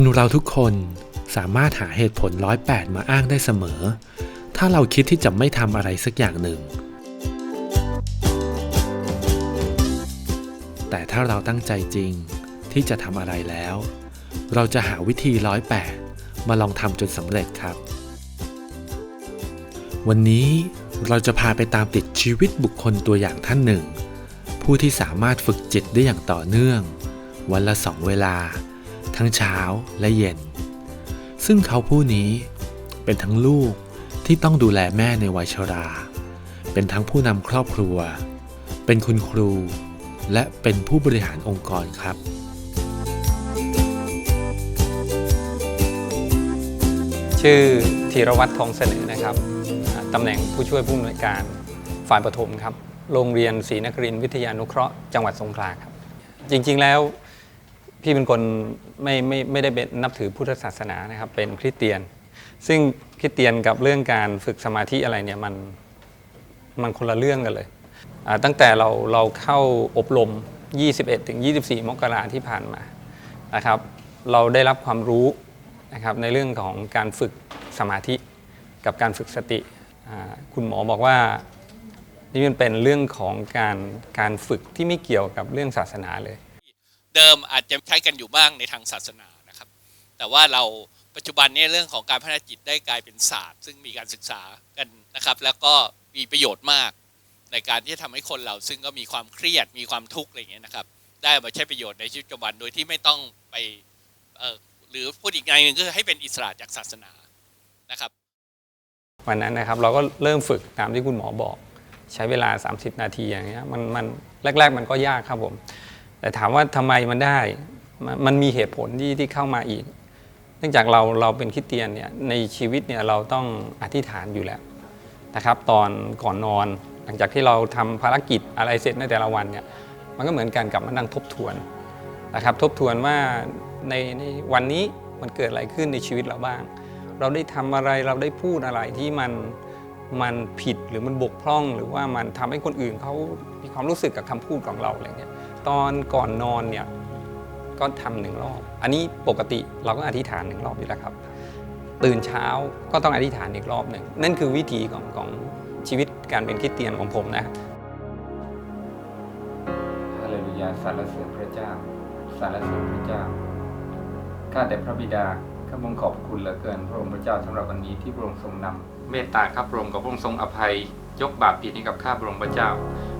คนเราทุกคนสามารถหาเหตุผลร้อยแปดมาอ้างได้เสมอ ถ้าเราคิดที่จะไม่ทำอะไรสักอย่างหนึ่ง แต่ถ้าเราตั้งใจจริงที่จะทำอะไรแล้ว เราจะหาวิธีร้อยแปดมาลองทำจนสำเร็จครับ วันนี้เราจะพาไปตามติดชีวิตบุคคลตัวอย่างท่านหนึ่ง ผู้ที่สามารถฝึกจิตได้อย่างต่อเนื่อง วันละสองเวลา ทั้งเช้าและเย็น ซึ่งเขาผู้นี้เป็นทั้งลูกที่ต้องดูแลแม่ในวัยชรา เป็นทั้งผู้นำครอบครัว เป็นคุณครู และเป็นผู้บริหารองค์กรครับชื่อธีรวัตรทองเสนอนะครับ ตำแหน่งผู้ช่วยผู้อำนวยการฝ่ายปฐมครับ โรงเรียนศรีนครินวิทยานุเคราะห์ จังหวัดสงขลาครับ จริงๆแล้ว พี่เป็นคนไม่ไม่ไม่ได้เป็นนับถือพุทธศาสนานะครับ เป็นคริสเตียน ซึ่งคริสเตียนกับเรื่องการฝึกสมาธิอะไรเนี่ยมันมันคนละเรื่องกันเลยอ่าตั้งแต่เราเราเข้าอบรม 21ถึง24 มกราที่ผ่านมานะครับ เราได้รับความรู้นะครับในเรื่องของการฝึกสมาธิกับการฝึกสติคุณหมอบอกว่านี่มันเป็นเรื่องของการการฝึกที่ไม่เกี่ยวกับเรื่องศาสนาเลย เดิมอาจจะใช้กันอยู่บ้างในทางศาสนานะครับ แต่ว่าเราปัจจุบันนี้เรื่องของการพัฒนาจิตได้กลายเป็นศาสตร์ ซึ่งมีการศึกษากันนะครับ แล้วก็มีประโยชน์มาก ในการที่จะทำให้คนเราซึ่งก็มีความเครียดมีความทุกข์อะไรอย่างเงี้ยนะครับ ได้มาใช้ประโยชน์ในชีวิตประจำวันโดยที่ไม่ต้องไปเอ่อหรือพูดอีกในหนึ่งก็คือให้เป็นอิสระจากศาสนานะครับ วันนั้นนะครับเราก็เริ่มฝึกตามที่คุณหมอบอก ใช้เวลา 30 นาทีอย่างเงี้ยมันมันแรก ๆ มันก็ยากครับผม แต่ถามว่าทำไมมันได้มันมันมีเหตุผลที่ที่เข้ามาอีก เนื่องจากเราเราเป็นคริสเตียนเนี่ยในชีวิตเนี่ยเราต้องอธิษฐานอยู่แล้วนะครับ ตอนก่อนนอน หลังจากที่เราทำภารกิจอะไรเสร็จในแต่ละวันเนี่ยมันก็เหมือนกันกับมานั่งทบทวนนะครับ ทบทวนว่าในในวันนี้มันเกิดอะไรขึ้นในชีวิตเราบ้าง เราได้ทำอะไรเราได้พูดอะไรที่มันมันผิดหรือมันบกพร่อง หรือว่ามันทำให้คนอื่นเขามีความรู้สึกกับคำพูดของเราอะไรเงี้ย ตอนก่อนนอนเนี่ยก็ทำหนึ่งรอบ อันนี้ปกติเราก็อธิษฐานหนึ่งรอบอยู่แล้วครับ ตื่นเช้าก็ต้องอธิษฐานอีกรอบหนึ่ง นั่นคือวิธีของของชีวิตการเป็นคริสเตียนของผมนะฮาเลลูยาสรรเสริญพระเจ้าสรรเสริญพระเจ้า ข้าแต่พระบิดา ข้าพงขอบคุณเหลือเกิน พระองค์พระเจ้าสำหรับวันนี้ที่พระองค์ทรงนำเมตตาข้าพระองค์กับพระองค์ทรงอภัย ยกบาปผิดให้กับข้าพระองค์พระเจ้า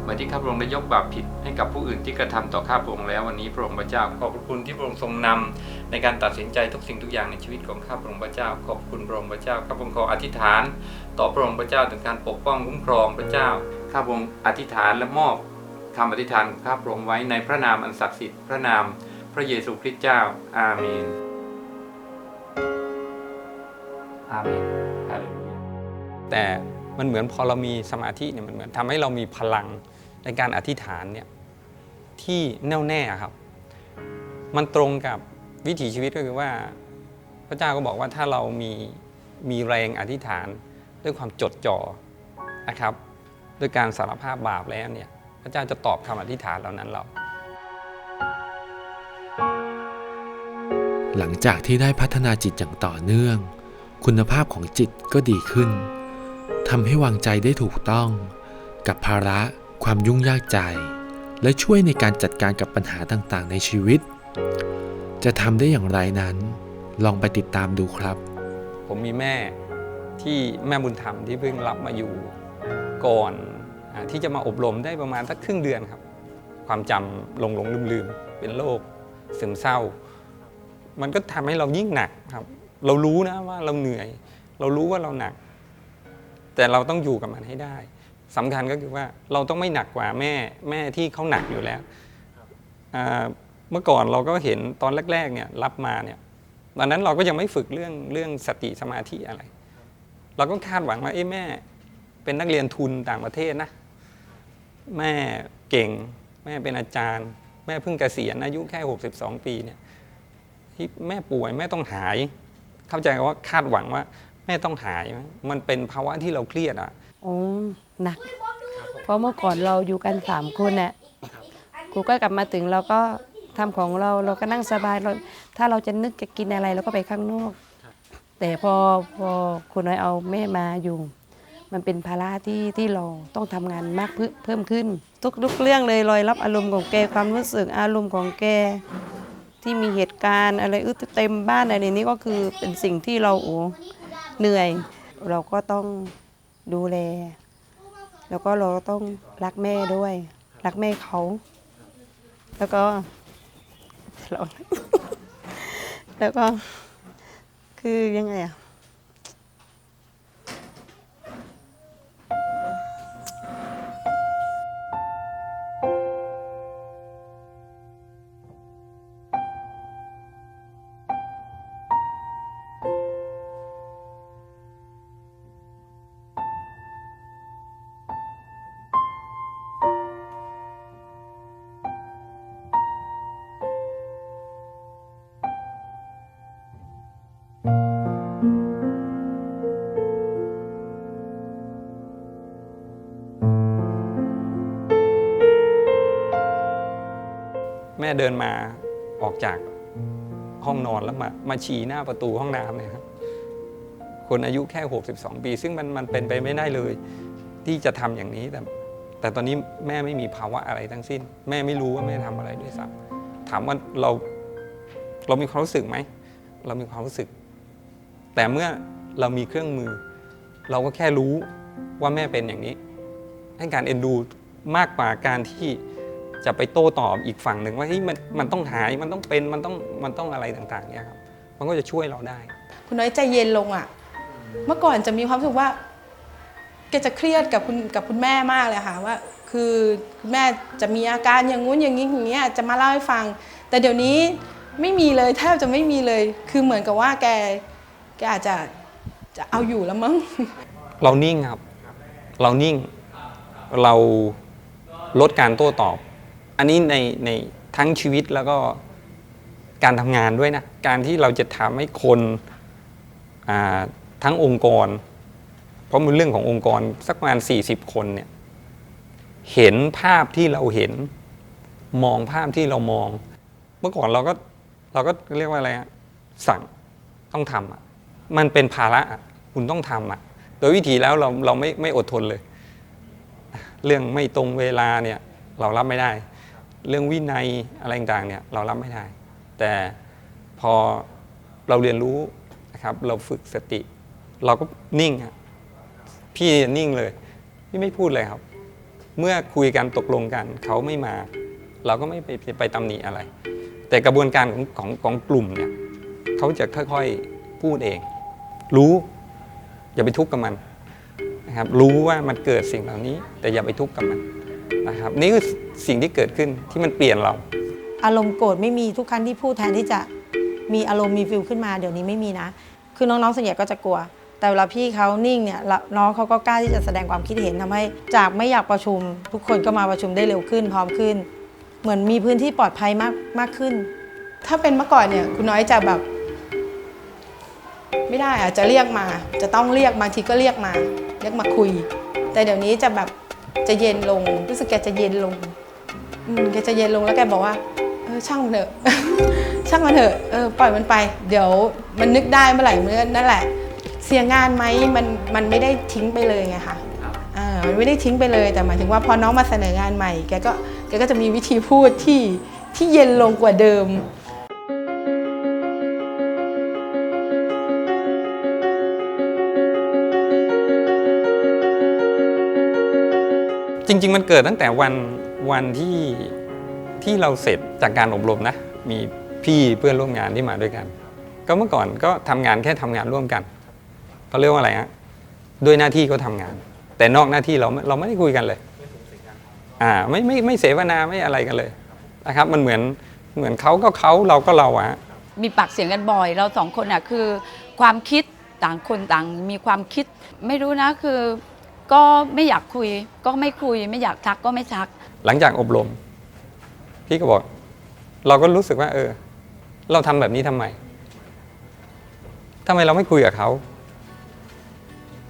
มือนที่ข้าพระองค์ได้ยกบาปผิดให้กับผู้อื่นที่กระทำต่อข้าพระองค์แล้ววันนี้พระองค์พระเจ้า ขอบพระคุณที่พระองค์ทรงนำในการตัดสินใจทุกสิ่งทุกอย่างในชีวิตของข้าพระองค์พระเจ้า ขอบคุณพระองค์พระเจ้าข้าพระองค์ขออธิษฐาน ต่อพระองค์พระเจ้าถึงการปกป้องคุ้มครองพระเจ้าข้าพระองค์อธิษฐานและมอบคำอธิษฐานของข้าพระองค์ไว้ในพระนามอันศักดิ์สิทธิ์พระนาม พระเยซูคริสต์เจ้า อาเมนอาเมนฮาเลลูยาแต่มันเหมือนพอเรามีสมาธิเนี่ยมันเหมือนทำให้เรามีพลัง ในการอธิษฐานเนี่ยที่แน่วแน่ครับ มันตรงกับวิถีชีวิตก็คือว่า พระเจ้าก็บอกว่าถ้าเรามีมีแรงอธิษฐานด้วยความจดจ่อนะครับ ด้วยการสารภาพบาปแล้วเนี่ยพระเจ้าจะตอบคำอธิษฐานเหล่านั้นเรา หลังจากที่ได้พัฒนาจิตอย่างต่อเนื่อง คุณภาพของจิตก็ดีขึ้นทำให้วางใจได้ถูกต้อง กับภาระ ความยุ่งยากใจ และช่วยในการจัดการกับปัญหาต่างๆ ในชีวิต จะทำได้อย่างไรนั้น ลองไปติดตามดูครับ ผมมีแม่ที่แม่บุญธรรมที่เพิ่งรับมาอยู่ก่อนที่จะมาอบรมได้ประมาณสักครึ่งเดือนครับ ความจำหลงหลงลืมลืมเป็นโรคซึมเศร้า มันก็ทำให้เรายิ่งหนักครับ เรารู้นะว่าเราเหนื่อย เรารู้ว่าเราหนัก แต่เราต้องอยู่กับมันให้ได้ สำคัญก็คือว่าเราต้องไม่หนักกว่าแม่แม่ที่เขาหนักอยู่แล้วอ่าเมื่อก่อนเราก็เห็นตอนแรกๆเนี่ยรับมาเนี่ยตอนนั้นเราก็ยังไม่ฝึกเรื่องเรื่องสติสมาธิอะไร เราก็คาดหวังว่าเอ้แม่ เป็นนักเรียนทุนต่างประเทศนะ แม่เก่ง แม่เป็นอาจารย์ แม่เพิ่งเกษียณอายุแค่ 62 ปีเนี่ยที่แม่ป่วยแม่ต้องหาย เข้าใจว่าคาดหวังว่าแม่ต้องหาย มันเป็นภาวะที่เราเครียดอะ โอ้หนัก เพราะเมื่อก่อนเราอยู่กันสามคนน่ะครูก็กลับมาถึงเราก็ทำของเราเราก็นั่งสบายเราถ้าเราจะนึกจะกินอะไรเราก็ไปข้างนอก แต่พอพอคุณน้อยเอาแม่มาอยู่ มันเป็นภาระที่ที่เราต้องทำงานมากเพิ่มเพิ่มขึ้น ทุกทุกเรื่องเลยรอยรับอารมณ์ของแกความรู้สึกอารมณ์ของแกที่มีเหตุการณ์อะไรอึดเต็มบ้านอะไรนี้ก็คือเป็นสิ่งที่เราโอ้เหนื่อย เราก็ต้อง ดูแล แล้วก็เราต้องรักแม่ด้วย รักแม่เขา แล้วก็เราแล้วก็คือยังไงอะ ม่เดินมาออกจากห้องนอนแล้วมามาฉี่หน้าประตูห้องน้ำเนี่ยครับคนอายุแค่ 62 ปี ซึ่งมันมันเป็นไปไม่ได้เลย ที่จะทำอย่างนี้แต่แต่ตอนนี้แม่ไม่มีภาวะอะไรทั้งสิ้น แม่ไม่รู้ว่าแม่ทำอะไรด้วยซ้ำถามว่าเราเรามีความรู้สึกไหมเรามีความรู้สึก แต่เมื่อเรามีเครื่องมือ เราก็แค่รู้ว่าแม่เป็นอย่างนี้ ให้การเอ็นดูมากกว่าการที่ จะไปโต้ตอบอีกฝั่งหนึ่งว่าเฮ้ยมันมันต้องหายมันต้องเป็นมันต้องมันต้องอะไรต่างๆเนี่ยครับมันก็จะช่วยเราได้ คุณน้อยใจเย็นลงอะ่ะ เมื่อก่อนจะมีความรู้สึกว่าแกจะเครียดกับคุณกับคุณแม่มากเลยค่ะว่า คือคุณแม่จะมีอาการอย่างงู้นอย่างนี้อย่างเงี้ยจะมาเล่าให้ฟัง แต่เดี๋ยวนี้ไม่มีเลยแทบจะไม่มีเลย คือเหมือนกับว่าแกแกอาจจะจะเอาอยู่แล้วมั้งเรานิ่งครับ เรานิ่งเราลดการโต้ตอบ อันนี้ในในทั้งชีวิตแล้วก็การทำงานด้วยนะ การที่เราจะทำให้คนทั้งองค์กร เพราะมันเรื่องขององค์กรสักประมาณ 40 คนเนี่ยเห็นภาพที่เราเห็นมองภาพที่เรามอง เมื่อก่อนเราก็เราก็เรียกว่าอะไรสั่งต้องทำอะมันเป็นภาระคุณต้องทำอะโดยวิธีแล้วเราเราไม่ไม่อดทนเลย เรื่องไม่ตรงเวลาเนี่ยเรารับไม่ได้ เรื่องวินัยอะไรต่างๆเนี่ยเรารับไม่ได้ แต่พอเราเรียนรู้นะครับ เราฝึกสติ เราก็นิ่งพี่นิ่งเลยพี่ไม่พูดเลยครับ เมื่อคุยกันตกลงกัน เขาไม่มา เราก็ไม่ไปไปไปตำหนิอะไร แต่กระบวนการของของของกลุ่มเนี่ยเขาจะค่อยๆพูดเอง รู้อย่าไปทุกข์กับมันนะครับรู้ว่ามันเกิดสิ่งเหล่านี้ แต่อย่าไปทุกข์กับมัน นะครับนี่คือสิ่งที่เกิดขึ้นที่มันเปลี่ยนเรา อารมณ์โกรธไม่มีทุกครั้งที่พูดแทนที่จะมีอารมณ์มีฟิลขึ้นมาเดี๋ยวนี้ไม่มีนะ คือน้องๆส่วนใหญ่ก็จะกลัว แต่เวลาพี่เขานิ่งเนี่ยน้องเขาก็กล้าที่จะแสดงความคิดเห็นทำให้ จากไม่อยากประชุม ทุกคนก็มาประชุมได้เร็วขึ้นพร้อมขึ้น เหมือนมีพื้นที่ปลอดภัยมากมากขึ้น ถ้าเป็นเมื่อก่อนเนี่ยคุณน้อยจะแบบ ไม่ได้อะจะเรียกมา จะต้องเรียกบางทีก็เรียกมา เรียกมาคุย แต่เดี๋ยวนี้จะแบบ จะเย็นลง รู้สึกแกจะเย็นลงอืมแกจะเย็นลงแล้วแกบอกว่าเออช่างมันเถอะ ช่างมันเถอะเออปล่อยมันไป เดี๋ยวมันนึกได้เมื่อไหร่เมื่อนั่นแหละ เสียงานไหมมันมันไม่ได้ทิ้งไปเลยไงคะอ่ามันไม่ได้ทิ้งไปเลยแต่หมายถึงว่าพอน้องมาเสนองานใหม่ แกก็แกก็จะมีวิธีพูดที่ที่เย็นลงกว่าเดิม ริง ๆ มันเกิดตั้งแต่วันวันที่ที่เราเสร็จจากการอบรมนะ มีพี่เพื่อนร่วมงานที่มาด้วยกัน ก็เมื่อก่อนก็ทำงานแค่ทำงานร่วมกันเขาเรียกว่าอะไรฮะด้วยหน้าที่ก็ทำงาน แต่นอกหน้าที่เราเราไม่ได้คุยกันเลยอ่าไม่ไม่ไม่เสวนาไม่อะไรกันเลยนะครับ มันเหมือนเหมือนเขาก็เขาเราก็เราอะมีปากเสียงกันบ่อย เราสองคนอะคือ ความคิดต่างคนต่างมีความคิด ไม่รู้นะคือ ก็ไม่อยากคุย ก็ไม่คุย ไม่อยากทักก็ไม่ทัก หลังจากอบรม พี่ก็บอก เราก็รู้สึกว่า เออ เราทำแบบนี้ทำไมทำไมเราไม่คุยกับเขา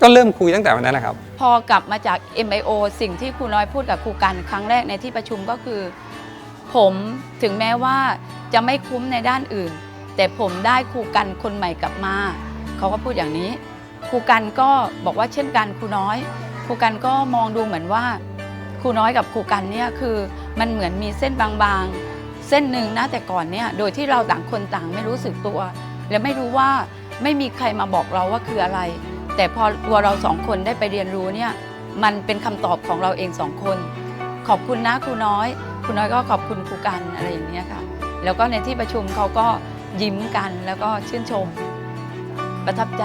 ก็เริ่มคุยตั้งแต่วันนั้นนะครับ พอกลับมาจาก MIO สิ่งที่ครูน้อยพูดกับครูกันครั้งแรกในที่ประชุมก็คือ ผมถึงแม้ว่าจะไม่คุ้มในด้านอื่น แต่ผมได้ครูกันคนใหม่กลับมา เขาก็พูดอย่างนี้ ครูกันก็บอกว่าเช่นกันครูน้อย ครูกันก็มองดูเหมือนว่าครูน้อยกับครูกันเนี่ยคือมันเหมือนมีเส้นบางๆ เส้นหนึ่งนะแต่ก่อนเนี่ยโดยที่เราต่างคนต่างไม่รู้สึกตัว และไม่รู้ว่าไม่มีใครมาบอกเราว่าคืออะไร แต่พอตัวเราสองคนได้ไปเรียนรู้เนี่ยมันเป็นคำตอบของเราเองสองคน ขอบคุณนะครูน้อยครูน้อยก็ขอบคุณครูกันอะไรอย่างเงี้ยค่ะแล้วก็ในที่ประชุมเขาก็ยิ้มกันแล้วก็ชื่นชม ประทับใจ